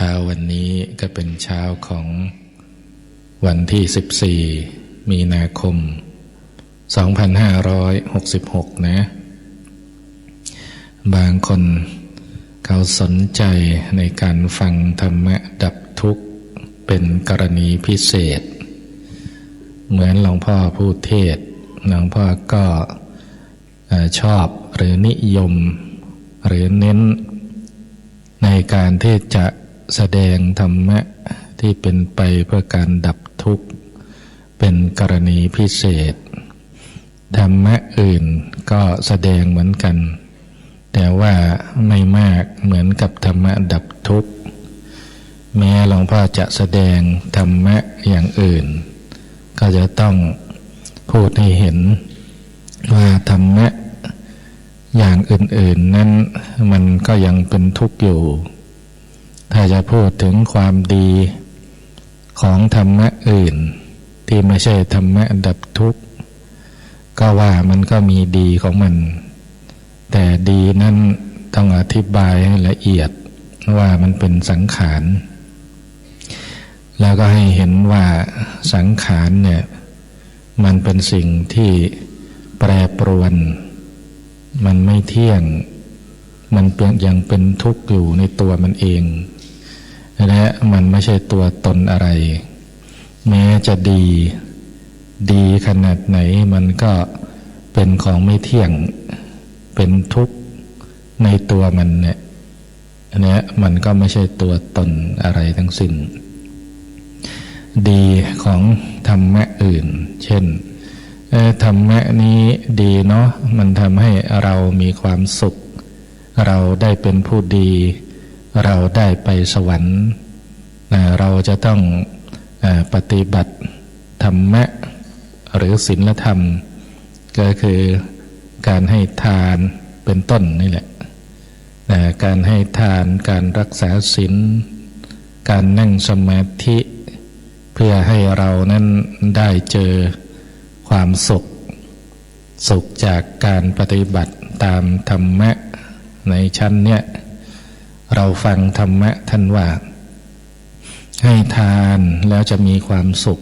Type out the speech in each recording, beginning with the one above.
เช้าวันนี้ก็เป็นเช้าของวันที่ 14 มีนาคม 2566 นะ บางคนเขาสนใจในการฟังธรรมะดับทุกข์เป็นกรณีพิเศษ เหมือนหลวงพ่อพูดเทศหลวงพ่อก็ชอบหรือนิยม หรือเน้นในการที่จะ แสดงธรรมะที่เป็นไปเพื่อการดับทุกข์ เป็นกรณีพิเศษ ธรรมะอื่นก็แสดงเหมือนกัน แต่ว่าไม่มากเหมือนกับธรรมะดับทุกข์ แม้หลวงพ่อจะแสดงธรรมะอย่างอื่น ก็จะต้องพูดให้เห็นว่าธรรมะอย่างอื่น ๆ นั้นมันก็ยังเป็นทุกข์อยู่ ถ้าจะพูดถึงความดีของธรรมะอื่น ที่ไม่ใช่ธรรมะดับทุกข์ ก็ว่ามันก็มีดีของมัน แต่ดีนั้นต้องอธิบายให้ละเอียดว่ามันเป็นสังขาร แล้วก็ให้เห็นว่าสังขารเนี่ยมันเป็นสิ่งที่แปรปรวน มันไม่เที่ยง มันเป็นยังเป็นทุกข์อยู่ในตัวมันเอง และมันไม่ใช่ตัวตนอะไร แม้จะดี ดีขนาดไหนมันก็เป็นของไม่เที่ยงเป็นทุกข์ในตัวมันเนี่ยอันนี้มันก็ไม่ใช่ตัวตนอะไรทั้งสิ้น ดีของธรรมะอื่น เช่นธรรมะนี้ดีเนาะมันทำให้เรามีความสุข เราได้เป็นผู้ดี เราได้ไปสวรรค์เราจะต้องปฏิบัติธรรมะหรือศีลธรรม ก็คือการให้ทานเป็นต้นนี่แหละนะการให้ทานการรักษาศีลการนั่งสมาธิเพื่อให้เรานั้นได้เจอความสุข สุขจากการปฏิบัติตามธรรมะในชั้นเนี้ย เราฟังธรรมะท่านว่า ให้ทานแล้วจะมีความสุข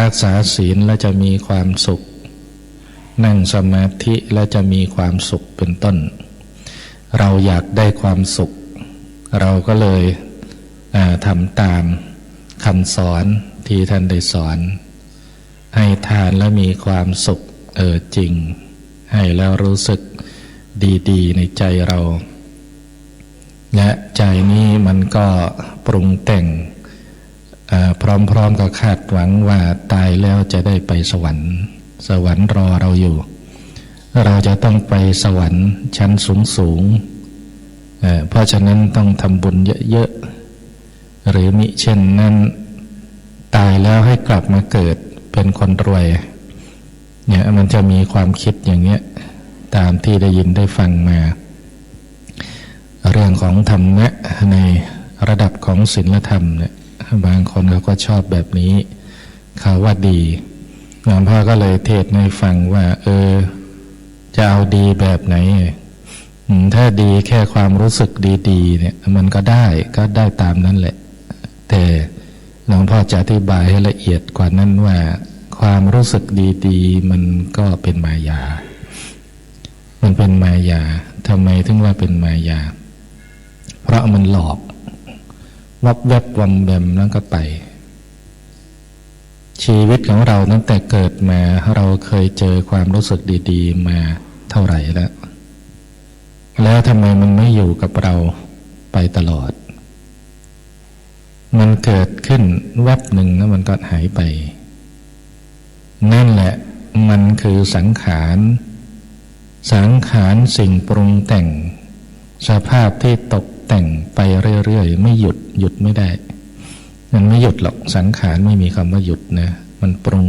รักษาศีลแล้วจะมีความสุข นั่งสมาธิแล้วจะมีความสุขเป็นต้น เราอยากได้ความสุข เราก็เลยทำตามคำสอนที่ท่านได้สอน ให้ทานแล้วมีความสุขเออจริง ให้แล้วรู้สึกดี ๆ ในใจเรา และใจนี้มันก็ปรุงแต่งพร้อมๆกับคาดหวังว่าตายแล้วจะได้ไปสวรรค์ สวรรค์รอเราอยู่ เราจะต้องไปสวรรค์ชั้นสูงๆเอ่อเพราะฉะนั้นต้องทำบุญเยอะๆ หรือมิเช่นนั้น ตายแล้วให้กลับมาเกิดเป็นคนรวยเนี่ยมันจะมีความคิดอย่างเงี้ยตามที่ได้ยินได้ฟังมา เรื่องของธรรมะในระดับของศีลธรรมเนี่ยบางคนเขาก็ชอบแบบนี้เขาว่าดีหลวงพ่อก็เลยเทศให้ฟังว่า เออ จะเอาดีแบบไหนถ้าดีแค่ความรู้สึกดี ๆ เนี่ย มันก็ได้ก็ได้ตามนั้นแหละ แต่หลวงพ่อจะอธิบายให้ละเอียดกว่านั้นว่า ความรู้สึกดีๆ มันก็เป็นมายา มันเป็นมายาทำไมถึงว่าเป็นมายา ราะมันหลอกวับแวบวำแวมแล้วก็ไป ชีวิตของเราตั้งแต่เกิดมาเราเคยเจอความรู้สึกดี ๆ มาเท่าไหร่แล้ว แล้วทำไมมันไม่อยู่กับเราไปตลอด มันเกิดขึ้นแวบหนึ่งแล้วมันก็หายไป นั่นแหละมันคือสังขารสังขารสิ่งปรุงแต่ง สภาพที่ตก แต่งไปเรื่อยๆ ไม่หยุดหยุดไม่ได้ มันไม่หยุดหรอกสังขารไม่มีคำว่าหยุดนะมันปรุง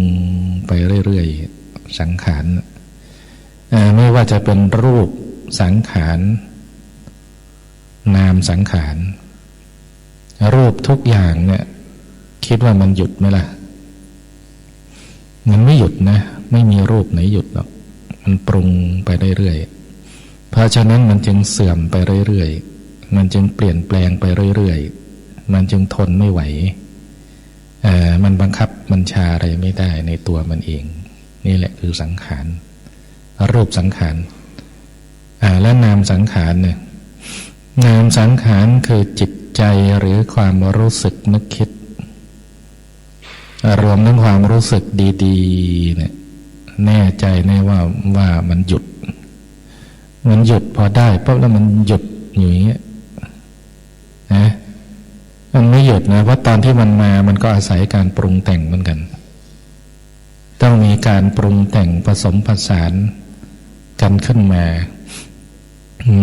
ไปเรื่อยๆ สังขารไม่ว่าจะเป็นรูปสังขารนามสังขารรูปทุกอย่างเนี่ยคิดว่ามันหยุดไหมล่ะ มันไม่หยุดนะ ไม่มีรูปไหนหยุดหรอก มันปรุงไปเรื่อยๆ เพราะฉะนั้นมันจึงเสื่อมไปเรื่อยๆ มันจึงเปลี่ยนแปลงไปเรื่อยๆ มันจึงทนไม่ไหวอ่อมันบังคับบัญชาอะไรไม่ได้ในตัวมันเอง นี่แหละคือสังขาร รูปสังขารอ่าและนามสังขารเนี่ย นามสังขารคือจิตใจหรือความรู้สึกนึกคิด รวมทั้งความรู้สึกดีๆเนี่ยแน่ใจแน่ว่าว่ามันหยุด มันหยุดพอได้ปุ๊บแล้วมันหยุดอยู่อย่างเงี้ย หยุดนะเพราะตอนที่มันมามันก็อาศัยการปรุงแต่งเหมือนกัน ต้องมีการปรุงแต่งผสมผสานกันขึ้นมา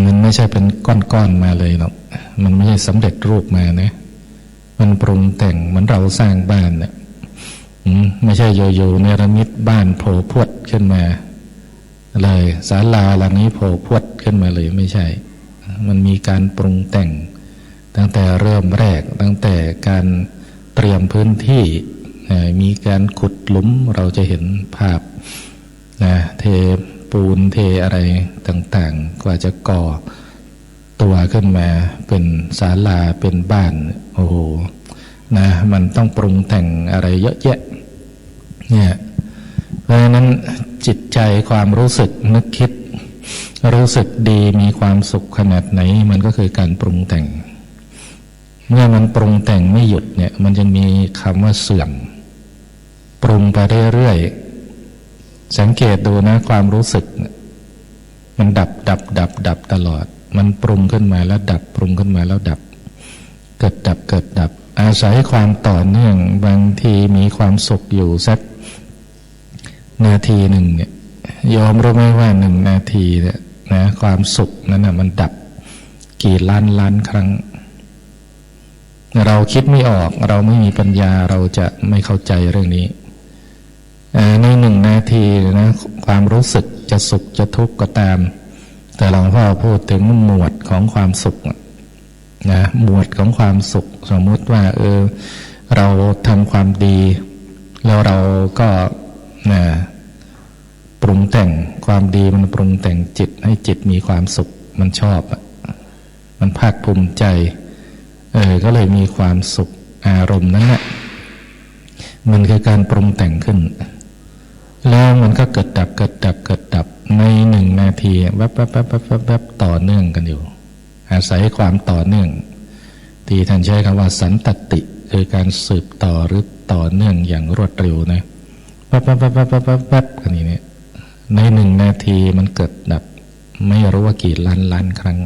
มันไม่ใช่เป็นก้อนๆมาเลยหรอกมันไม่ใช่สำเร็จรูปมานะ มันปรุงแต่งเหมือนเราสร้างบ้านเนี่ยไม่ใช่โยๆเนรมิตบ้านโผล่พวดขึ้นมา เลยศาลาหลังนี้โผล่พวดขึ้นมาเลยไม่ใช่ มันมีการปรุงแต่ง ตั้งแต่เริ่มแรกตั้งแต่การเตรียมพื้นที่มีการขุดหลุมเราจะเห็นภาพนะเทปูนเทอะไรต่างๆ กว่าจะก่อตัวขึ้นมาเป็นศาลาเป็นบ้านโอ้โหนะมันต้องปรุงแต่งอะไรเยอะแยะเนี่ยเพราะฉะนั้นจิตใจความรู้สึกนึกคิด รู้สึกดีมีความสุขขนาดไหน มันก็คือการปรุงแต่ง เมื่อมันปรุงแต่งไม่หยุดเนี่ย มันจะมีคำว่าเสื่อม ปรุงไปเรื่อยๆ สังเกตดูนะความรู้สึก มันดับดับดับดับตลอด มันปรุงขึ้นมาแล้วดับปรุงขึ้นมาแล้วดับ เกิดดับเกิดดับ อาศัยความต่อเนื่องบางทีมีความสุขอยู่สักนาทีหนึ่งเนี่ยยอมรู้ไหมว่าหนึ่งนาทีเนี่ยนะความสุขนั้นนะมันดับกี่ล้านล้านครั้ง เราคิดไม่ออกเราไม่มีปัญญาเราจะไม่เข้าใจเรื่องนี้ ในหนึ่งนาทีนะความรู้สึกจะสุขจะทุกข์ก็ตาม แต่หลวงพ่อพูดถึงหมวดของความสุขนะหมวดของความสุข สมมุติว่า เออ เราทำความดี แล้วเราก็นะปรุงแต่งความดีมันปรุงแต่งจิตให้จิตมีความสุข มันชอบ มันภาคภูมิใจ เออก็เลยมีความสุขอารมณ์นั้นแหละมันคือการปรุงแต่งขึ้น แล้วมันก็เกิดดับเกิดดับเกิดดับในหนึ่งนาทีแวบแวบแวบแวบแวบแวบต่อเนื่องกันอยู่ อาศัยความต่อเนื่อง ที่ท่านใช้คำว่าสันตติคือการสืบต่อหรือต่อเนื่องอย่างรวดเร็วนะแวบแวบแวบแวบแวบแวบแวบกันนี้เนี่ยในหนึ่งนาทีมันเกิดดับ ไม่รู้ว่ากี่ล้านล้านครั้ง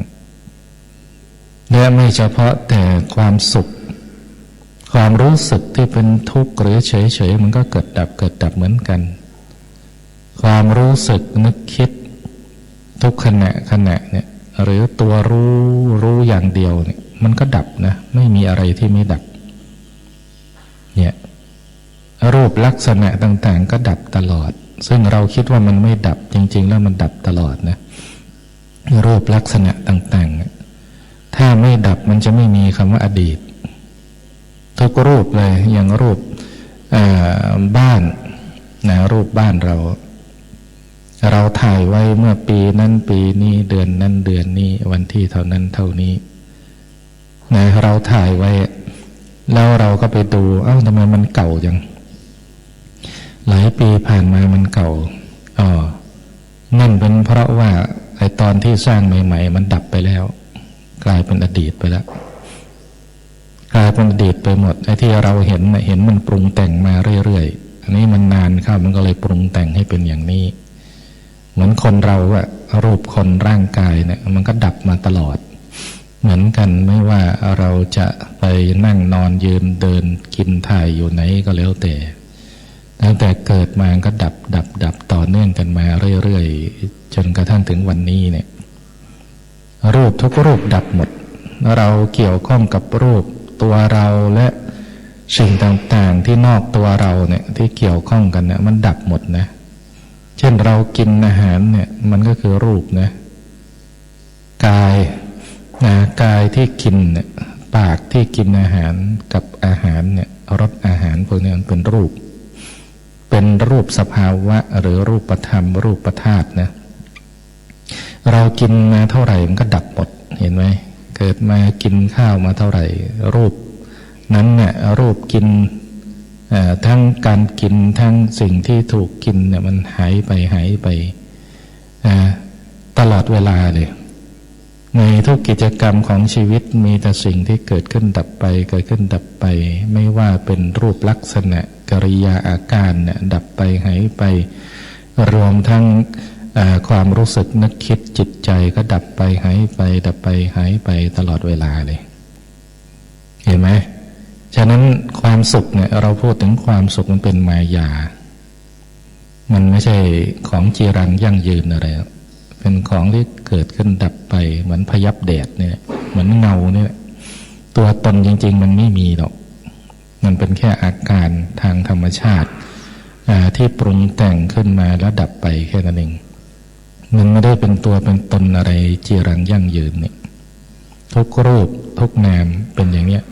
และไม่เฉพาะแต่ความสุข ความรู้สึกที่เป็นทุกข์หรือเฉยๆมันก็เกิดดับเกิดดับเหมือนกัน ความรู้สึกนึกคิด ทุกขณะขณะเนี่ยหรือตัวรู้รู้อย่างเดียวเนี่ยมันก็ดับนะไม่มีอะไรที่ไม่ดับเนี่ยรูปลักษณะต่างๆ ก็ดับตลอด ซึ่งเราคิดว่ามันไม่ดับจริง ๆ แล้วมันดับตลอดนะรูปลักษณะต่างๆ ถ้าไม่ดับมันจะไม่มีคำว่าอดีต ทุกรูปเลยอย่างรูปบ้านนะรูปบ้านเรา เราถ่ายไว้เมื่อปีนั้นปีนี้เดือนนั้นเดือนนี้ วันที่เท่านั้นเท่านี้นะเราถ่ายไว้ แล้วเราก็ไปดู เอ้าทำไมมันเก่าจัง หลายปีผ่านมามันเก่าอ๋อนั่นเป็นเพราะว่าไอตอนที่สร้างใหม่ ๆ มันดับไปแล้ว กลายเป็นอดีตไปแล้วกลายเป็นอดีตไปหมดไอ้ที่เราเห็นน่ะเห็นมันปรุงแต่งมาเรื่อยๆอันนี้มันนานเข้ามันก็เลยปรุงแต่งให้เป็นอย่างนี้ เหมือนคนเราอะรูปคนร่างกายเนี่ยมันก็ดับมาตลอด เหมือนกันไม่ว่าเราจะไปนั่งนอนยืนเดินกินถ่ายอยู่ไหนก็แล้วแต่ตั้งแต่เกิดมาก็ดับดับดับต่อเนื่องกันมาเรื่อยๆจนกระทั่งถึงวันนี้เนี่ย รูปทุกรูปดับหมด เราเกี่ยวข้องกับรูปตัวเราและสิ่งต่างๆที่นอกตัวเราเนี่ยที่เกี่ยวข้องกันเนี่ยมันดับหมดนะ เช่นเรากินอาหารเนี่ยมันก็คือรูปนะกายนะกายที่กินเนี่ยปากที่กินอาหารกับอาหารเนี่ยรสอาหารพวกนี้มันเป็นรูป เป็นรูปสภาวะหรือรูปธรรมรูปธาตุนะ เรากินมาเท่าไหร่มันก็ดับหมดเห็นไหมเกิดมากินข้าวมาเท่าไหร่ รูปนั้นเนี่ยรูปกินทั้งการกินทั้งสิ่งที่ถูกกินเนี่ยมันหายไปหายไปตลอดเวลาเลยในทุกกิจกรรมของชีวิตมีแต่สิ่งที่เกิดขึ้นดับไป เกิดขึ้นดับไป ไม่ว่าเป็นรูปลักษณะกริยาอาการเนี่ยดับไปหายไป รวมทั้ง ความรู้สึกนึกคิดจิตใจก็ดับไปหายไป ดับไปหายไปตลอดเวลาเลย เห็นไหมฉะนั้นความสุขเนี่ยเราพูดถึงความสุขมันเป็นมายา มันไม่ใช่ของจีรังยั่งยืนอะไร เป็นของที่เกิดขึ้นดับไปเหมือนพยับแดดเนี่ย เหมือนเงาเนี่ย ตัวตนจริง ๆ มันไม่มีหรอก มันเป็นแค่อาการทางธรรมชาติที่ปรุงแต่งขึ้นมาแล้วดับไปแค่นั้นเอง มันไม่ได้เป็นตัวเป็นตนอะไรจีรังยั่งยืนเนี่ยทุกรูปทุกนามเป็นอย่างเนี้ย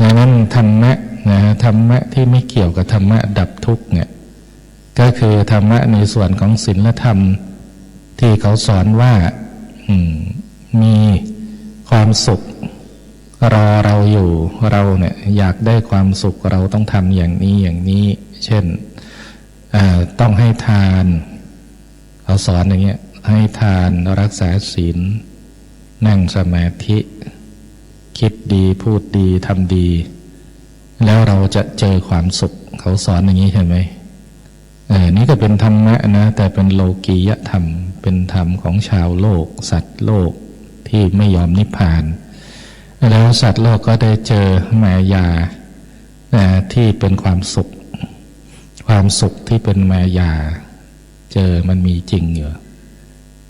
ดังนั้นธรรมะนะธรรมะที่ไม่เกี่ยวกับธรรมะดับทุกเนี่ยก็คือธรรมะในส่วนของศีลธรรม ที่เขาสอนว่าอืมีความสุขรอเราอยู่เราเนี่ยอยากได้ความสุขเราต้องทำอย่างนี้อย่างนี้ เช่นต้องให้ทาน เขาสอนอย่างเงี้ยให้ทานรักษาศีล นั่งสมาธิ คิดดีพูดดีทำดี แล้วเราจะเจอความสุข เขาสอนอย่างนี้ใช่ไหมเออนี่ก็เป็นธรรมะนะ แต่เป็นโลกียธรรม เป็นธรรมของชาวโลก สัตว์โลกที่ไม่ยอมนิพพาน แล้วสัตว์โลกก็ได้เจอมายาที่เป็นความสุข ความสุขที่เป็นมายา เจอมันมีจริงอยู่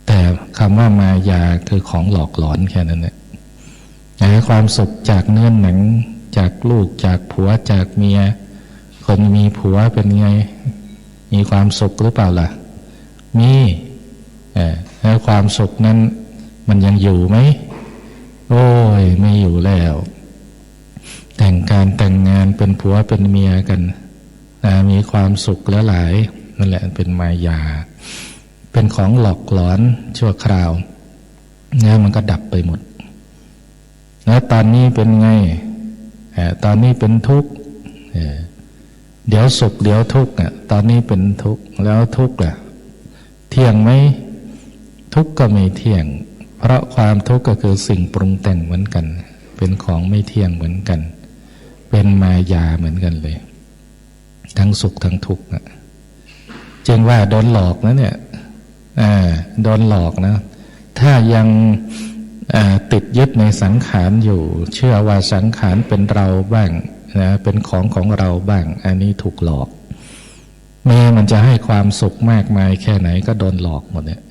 แต่คำว่ามายาคือของหลอกหลอนแค่นั้นแหละนะความสุขจากเนื้อหนัง จากลูกจากผัวจากเมีย คนมีผัวเป็นไง มีความสุขหรือเปล่าล่ะ มีแล้วความสุขนั้นมันยังอยู่ไหม โอ้ย ไม่อยู่แล้ว แต่งการแต่งงานเป็นผัวเป็นเมียกันมีความสุขแล้วหลาย นั่นแหละเป็นมายา เป็นของหลอกหลอนชั่วคราวเนี่มันก็ดับไปหมด แล้วตอนนี้เป็นไงอตอนนี้เป็นทุกข์เอ่อเดี๋ยวสุขเดี๋ยวทุกข์อะตอนนี้เป็นทุกข์แล้วทุกข์อะเที่ยงไหมทุกข์ก็ไม่เที่ยง เพราะความทุกข์ก็คือสิ่งปรุงแต่งเหมือนกัน เป็นของไม่เที่ยงเหมือนกัน เป็นมายาเหมือนกันเลย ทั้งสุขทั้งทุกข์อะ จึงว่าโดนหลอกนะเนี่ยโดนหลอกนะ ถ้ายังติดยึดในสังขารอยู่ เชื่อว่าสังขารเป็นเราบ้างนะเป็นของของเราบ้าง อันนี้ถูกหลอกแม้มันจะให้ความสุขมากมายแค่ไหนก็โดนหลอกหมดเนี่ย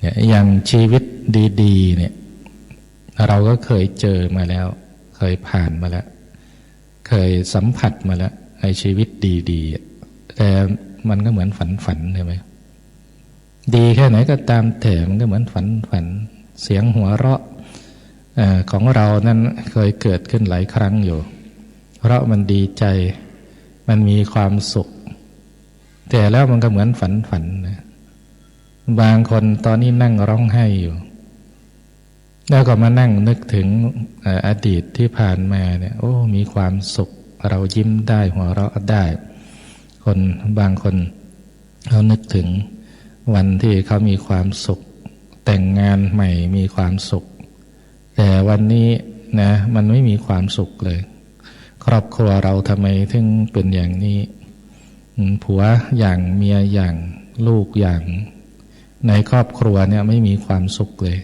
เนี่ยอย่างชีวิตดีๆเนี่ยเราก็เคยเจอมาแล้ว เคยผ่านมาแล้ว เคยสัมผัสมาแล้วในชีวิตดี ๆ แต่ มันก็เหมือนฝันฝันใช่ไหมดีแค่ไหนก็ตามแต่มันก็เหมือนฝันฝัน เสียงหัวเราะของเรานั้นเคยเกิดขึ้นหลายครั้งอยู่ เพราะมันดีใจมันมีความสุข แต่แล้วมันก็เหมือนฝันฝันนะบางคนตอนนี้นั่งร้องไห้อยู่ แล้วก็มานั่งนึกถึงออดีตที่ผ่านมาเนี่ย โอ้ มีความสุข เรายิ้มได้หัวเราะได้ คนบางคนเขานึกถึงวันที่เขามีความสุข แต่งงานใหม่มีความสุข แต่วันนี้นะมันไม่มีความสุขเลย ครอบครัวเราทำไมถึงเป็นอย่างนี้ ผัวอย่างเมียอย่างลูกอย่าง ในครอบครัวเนี่ยไม่มีความสุขเลย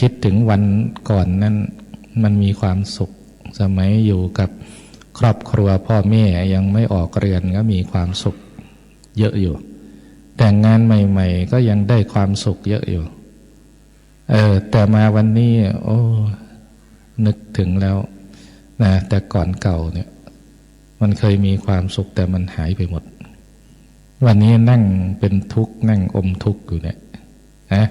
คิดถึงวันก่อนนั้นมันมีความสุข สมัยอยู่กับ ครอบครัวพ่อแม่ยังไม่ออกเรือนก็มีความสุขเยอะอยู่ แต่งงานใหม่ ๆ ก็ยังได้ความสุขเยอะอยู่ เออแต่มาวันนี้ โอ้ นึกถึงแล้วนะแต่ก่อนเก่าเนี่ย มันเคยมีความสุขแต่มันหายไปหมด วันนี้นั่งเป็นทุกข์นั่งอมทุกข์อยู่เนี่ยนะ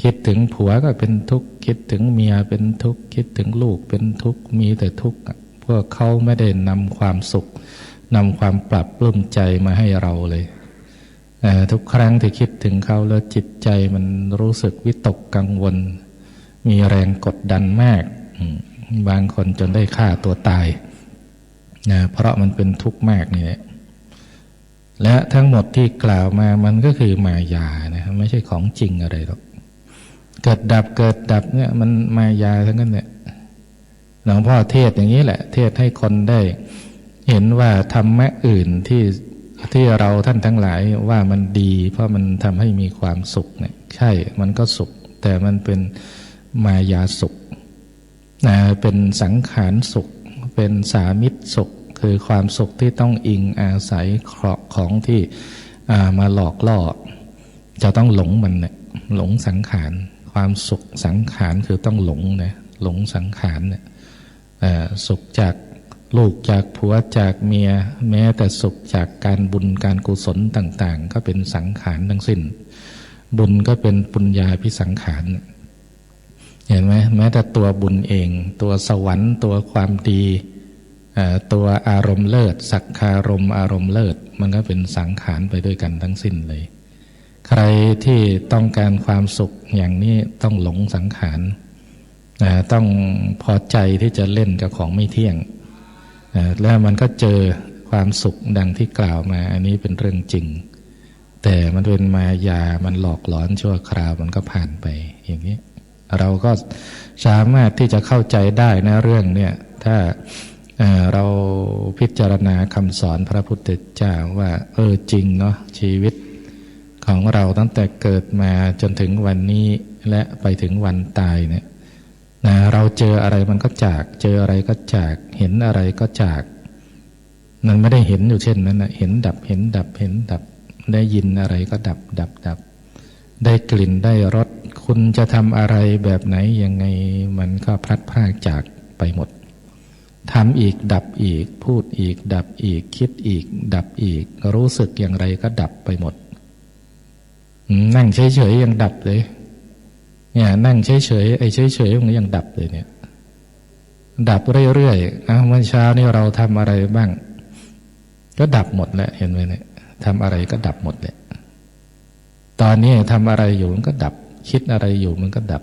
คิดถึงผัวก็เป็นทุกข์คิดถึงเมียเป็นทุกข์คิดถึงลูกเป็นทุกข์มีแต่ทุกข์อะ พวกเขาไม่ได้นำความสุขนำความปรับปลื้มใจมาให้เราเลยทุกครั้งที่คิดถึงเขาแล้วจิตใจมันรู้สึกวิตกกังวล มีแรงกดดันมาก บางคนจนได้ฆ่าตัวตายนะเพราะมันเป็นทุกข์มากนี่แหละและทั้งหมดที่กล่าวมามันก็คือมายานะไม่ใช่ของจริงอะไรหรอก เกิดดับเกิดดับเนี่ยมันมายาทั้งนั้นเนี่ย หลวงพ่อเทศอย่างนี้แหละ เทศให้คนได้ เห็นว่าธรรมะอื่นที่ที่เราท่านทั้งหลายว่ามันดี เพราะมันทำให้มีความสุขเนี่ยใช่มันก็สุข แต่มันเป็นมายาสุขนะเป็นสังขารสุข เป็นสามิตรสุข คือความสุขที่ต้องอิงอาศัยเคราะห์ของที่ามาหลอกล่อ จะต้องหลงมันเนี่ยหลงสังขาร ความสุขสังขารคือต้องหลงนะหลงสังขารเนี่ย สุขจากลูกจากผัวจากเมีย แม้แต่สุขจากการบุญการกุศลต่าง ๆ ก็เป็นสังขารทั้งสิ้น บุญก็เป็นปุญญาพิสังขารเห็นไหมแม้แต่ตัวบุญเอง ตัวสวรรค์ ตัวความดีตัวอารมณ์เลิศ สักคารมอารมณ์เลิศ มันก็เป็นสังขารไปด้วยกันทั้งสิ้นเลย ใครที่ต้องการความสุขอย่างนี้ต้องหลงสังขาร นะต้องพอใจที่จะเล่นกับของไม่เที่ยงนะแล้วมันก็เจอความสุขดังที่กล่าวมา อันนี้เป็นเรื่องจริง แต่มันเป็นมายามันหลอกหลอนชั่วคราวมันก็ผ่านไปอย่างนี้ เราก็สามารถที่จะเข้าใจได้นะเรื่องเนี่ยถ้าเอ่อเราพิจารณาคำสอนพระพุทธเจ้าว่า เออจริงเนาะชีวิตของเราตั้งแต่เกิดมาจนถึงวันนี้และไปถึงวันตายเนี่ย นะเราเจออะไรมันก็จาก เจออะไรก็จาก เห็นอะไรก็จาก มันไม่ได้เห็นอยู่เช่นนั้นนะเห็นดับเห็นดับเห็นดับ ได้ยินอะไรก็ดับ ดับดับ ได้กลิ่นได้รสคุณจะทำอะไรแบบไหนยังไงมันก็พลัดพรากจากไปหมดทำอีกดับอีก พูดอีก ดับอีก คิดอีก ดับอีก รู้สึกอย่างไรก็ดับไปหมด นั่งเฉยๆยังดับเลย เนี่ยนั่งเฉยๆไอ้เฉยๆมันยังดับเลยเนี่ย ดับเรื่อยๆอะเมื่อเช้านี่เราทำอะไรบ้าง ก็ดับหมดแหละเห็นไหมเนี่ยทำอะไรก็ดับหมดแหละตอนนี้ทำอะไรอยู่มันก็ดับ คิดอะไรอยู่มันก็ดับ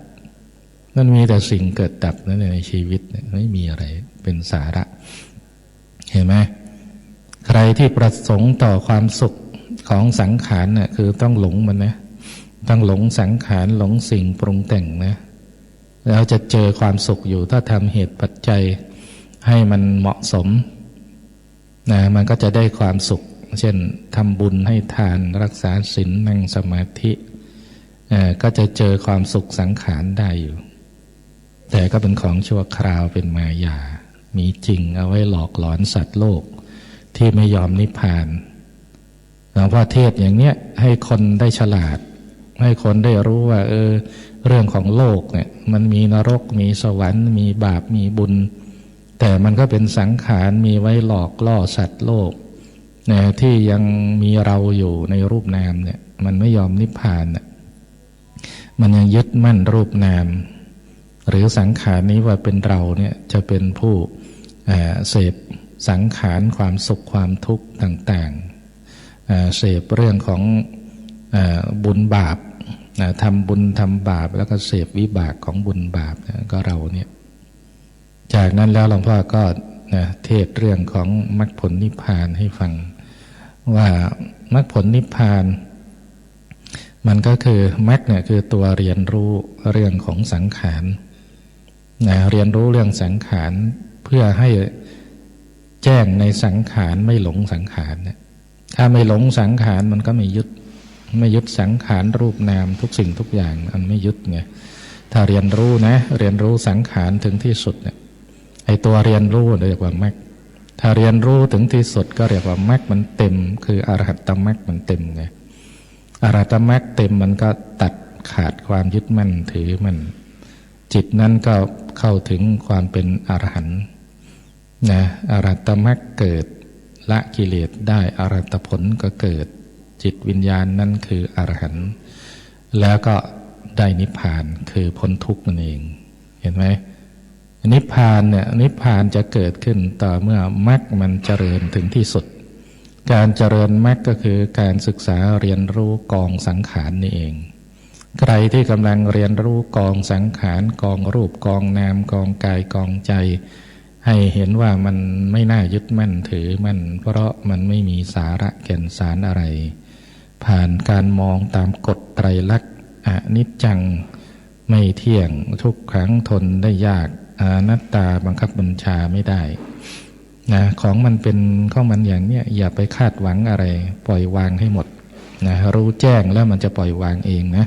มันมีแต่สิ่งเกิดดับนั่นในชีวิตเนี่ยไม่มีอะไรเป็นสาระ เห็นไหมใครที่ประสงค์ต่อความสุขของสังขารน่ะคือต้องหลงมันนะ ต้งหลงสังขารหลงสิ่งปรุงแต่งนะแล้วจะเจอความสุขอยู่ถ้าทำเหตุปัจจัยให้มันเหมาะสมนะมันก็จะได้ความสุข เช่นทำบุญให้ทานรักษาศีลนั่งสมาธิก็จะเจอความสุขสังขารได้อยู่ แต่ก็เป็นของชั่วคราวเป็นมายา มีจริงเอาไว้หลอกหลอนสัตว์โลก ที่ไม่ยอมนิพพานหลวงพ่อเทศอย่างเนี้ยให้คนได้ฉลาด ให้คนได้รู้ว่า เออ เรื่องของโลกเนี่ย มันมีนรกมีสวรรค์ มีบาปมีบุญ แต่มันก็เป็นสังขารมีไว้หลอกล่อสัตว์โลกเนี่ยที่ยังมีเราอยู่ในรูปนามเนี่ย มันไม่ยอมนิพพานน่ะมันยังยึดมั่นรูปนาม หรือสังขารนี้ว่าเป็นเราเนี่ยจะเป็นผู้เสพสังขารความสุขความทุกข์ต่างๆเอ่อเสพเรื่องของอบุญบาป นะทำบุญทำบาปแล้วก็เสพวิบากของบุญบาปนะก็เราเนี่ยจากนั้นแล้วหลวงพ่อก็นะเทศเรื่องของมรรคผลนิพพานให้ฟัง ว่ามรรคผลนิพพาน มันก็คือมรรคเนี่ยคือตัวเรียนรู้เรื่องของสังขารนะเรียนรู้เรื่องสังขารเพื่อให้แจ้งในสังขารไม่หลงสังขารเนี่ยถ้าไม่หลงสังขารมันก็ไม่ยึด ไม่ยึดสังขารรูปนามทุกสิ่งทุกอย่างมันไม่ยึดไงถ้าเรียนรู้นะ เรียนรู้สังขารถึงที่สุดเนี่ยไอตัวเรียนรู้เรียกว่ามรรคถ้าเรียนรู้ถึงที่สุดก็เรียกว่ามรรคมันเต็ม คืออรหัตตมรรคมันเต็มไงอรหัตตมรรคเต็มมันก็ตัดขาดความยึดมั่นถือมัน จิตนั้นก็เข้าถึงความเป็นอรหันต์นะอรหัตตมรรคเกิดละกิเลสได้อรหัตผลก็เกิด จิตวิญญาณนั่นคืออรหันต์แล้วก็ได้นิพพานคือพ้นทุกข์นั่นเองเห็นไหมนิพพานเนี่ยนิพพานจะเกิดขึ้นต่อเมื่อมรรคมันเจริญถึงที่สุด การเจริญมรรคก็คือการศึกษาเรียนรู้กองสังขารนี่เอง ใครที่กำลังเรียนรู้กองสังขารกองรูปกองนามกองกายกองใจ ให้เห็นว่ามันไม่น่ายึดมั่นถือมันเพราะมันไม่มีสาระแก่นสารอะไร ผ่านการมองตามกฎไตรลักษณ์อนิจจังไม่เที่ยงทุกครั้งทนได้ยากอนัตตาบังคับบัญชาไม่ได้นะของมันเป็นข้องมันอย่างเนี้ยอย่าไปคาดหวังอะไร ปล่อยวางให้หมดนะรู้แจ้งแล้วมันจะปล่อยวางเองนะ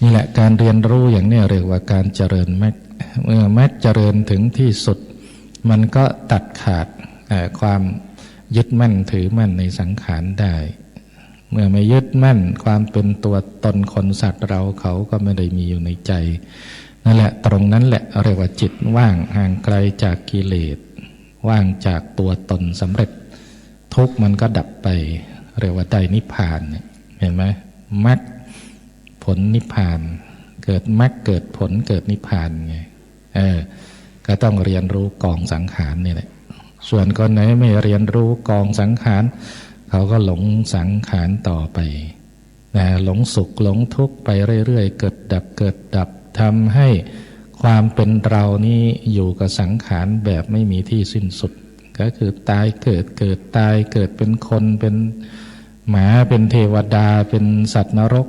นี่แหละการเรียนรู้อย่างเนี้ยเรียกว่าการเจริญแม็กเมื่อแม็กเจริญถึงที่สุด มันก็ตัดขาดความยึดมั่นถือมั่นในสังขารได้ เมื่อไม่ยึดมั่นความเป็นตัวตนคนสัตว์เราเขาก็ไม่ได้มีอยู่ในใจ นั่นแหละตรงนั้นแหละเรียกว่าจิตว่างห่างไกลจากกิเลส ว่างจากตัวตนสำเร็จ ทุกมันก็ดับไป เรียกว่าได้นิพพานเนี่ยเห็นไหมมรรคผลนิพพาน เกิดมรรคเกิดผลเกิดนิพพานไงเออก็ต้องเรียนรู้กองสังขารนี่แหละส่วนคนไหนไม่เรียนรู้กองสังขาร เขาก็หลงสังขารต่อไปนะหลงสุขหลงทุกข์ไปเรื่อยๆ เกิดดับเกิดดับทำให้ความเป็นเรานี้อยู่กับสังขารแบบไม่มีที่สิ้นสุด ก็คือตายเกิดเกิดตายเกิดเป็นคนเป็นหมาเป็นเทวดาเป็นสัตว์นรก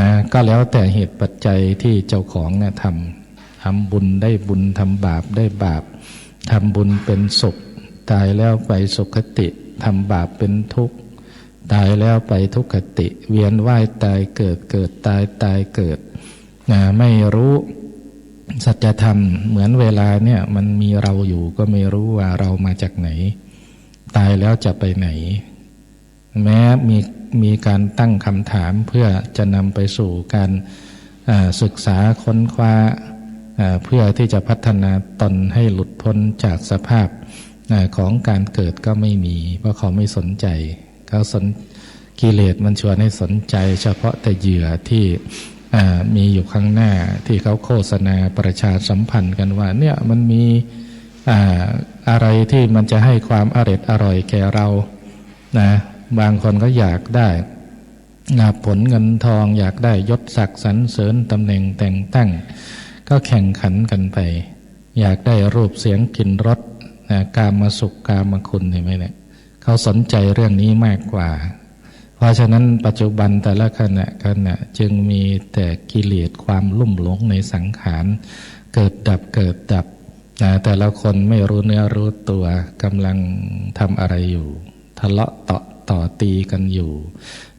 นะก็แล้วแต่เหตุปัจจัยที่เจ้าของนี่ยทำทำบุญได้บุญทำบาปได้บาปทำบุญเป็นสุข ตายแล้วไปสุขติ ทำบาปเป็นทุกข์ ตายแล้วไปทุกขติ เวียนว่ายตายเกิดเกิดตายตายเกิดนะไม่รู้สัจธรรมเหมือนเวลาเนี่ยมันมีเราอยู่ก็ไม่รู้ว่าเรามาจากไหน ตายแล้วจะไปไหน แม้มีมีการตั้งคำถามเพื่อจะนำไปสู่การศึกษาค้นคว้าเพื่อที่จะพัฒนาตนให้หลุดพ้นจากสภาพ ของการเกิดก็ไม่มี เพราะเขาไม่สนใจ เขาสนกิเลสมันชวนให้สนใจ เฉพาะแต่เหยื่อที่มีอยู่ข้างหน้าที่เขาโฆษณาประชาสัมพันธ์กันว่า เนี่ยมันมีอะไรที่มันจะให้ความอร่อยอร่อยแก่เรานะบางคนก็อยากได้ผลเงินทองอยากได้ยศศักดิ์สรรเสริญตำแหน่งแต่งตั้ง ก็แข่งขันกันไป อยากได้รูปเสียงกลิ่นรส นะการมาสุขการมาคุณเห็นไหมเนี่ยเขาสนใจเรื่องนี้มากกว่า เพราะฉะนั้นปัจจุบันแต่ละขณะขณะจึงมีแต่กิเลสความลุ่มหลงในสังขาร เกิดดับเกิดดับนะแต่ละคนไม่รู้เนื้อรู้ตัวกำลังทำอะไรอยู่ ทะเลาะต่อต่อตีกันอยู่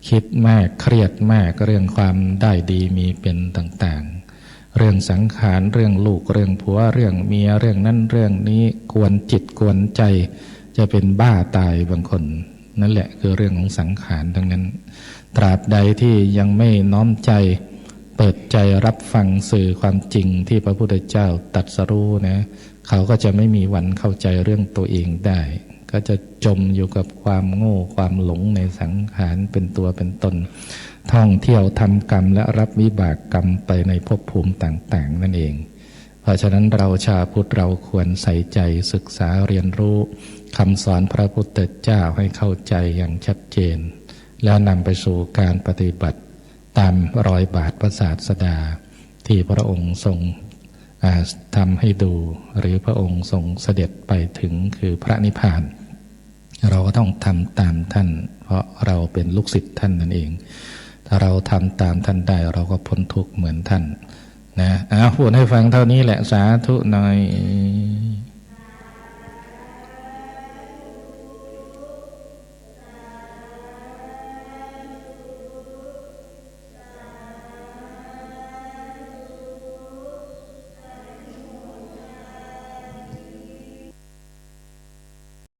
คิดมากเครียดมากเรื่องความได้ดีมีเป็นต่าง เรื่องสังขารเรื่องลูกเรื่องผัวเรื่องเมียเรื่องนั้นเรื่องนี้กวนจิตกวนใจ จะเป็นบ้าตายบางคน นั่นแหละคือเรื่องของสังขารทั้งนั้น ตราบใดที่ยังไม่น้อมใจ เปิดใจรับฟังสื่อความจริงที่พระพุทธเจ้าตัดสรู้นะเขาก็จะไม่มีวันเข้าใจเรื่องตัวเองได้ ก็จะจมอยู่กับความโง่ความหลงในสังขารเป็นตัวเป็นตน ท่องเที่ยวทำกรรมและรับวิบากกรรมไปในภพภูมิต่าง ๆ นั่นเอง เพราะฉะนั้นเราชาวพุทธเราควรใส่ใจศึกษาเรียนรู้คำสอนพระพุทธเจ้าให้เข้าใจอย่างชัดเจน แล้วนำไปสู่การปฏิบัติตามรอยบาทพระศาสดา ที่พระองค์ทรงทำให้ดู หรือพระองค์ทรงเสด็จไปถึงคือพระนิพพาน เราก็ต้องทำตามท่าน เพราะเราเป็นลูกศิษย์ท่านนั่นเอง ถ้าเราทำตามท่านได้เราก็พ้นทุกข์เหมือนท่านนะอะพูดให้ฟังเท่านี้แหละสาธุหน่อย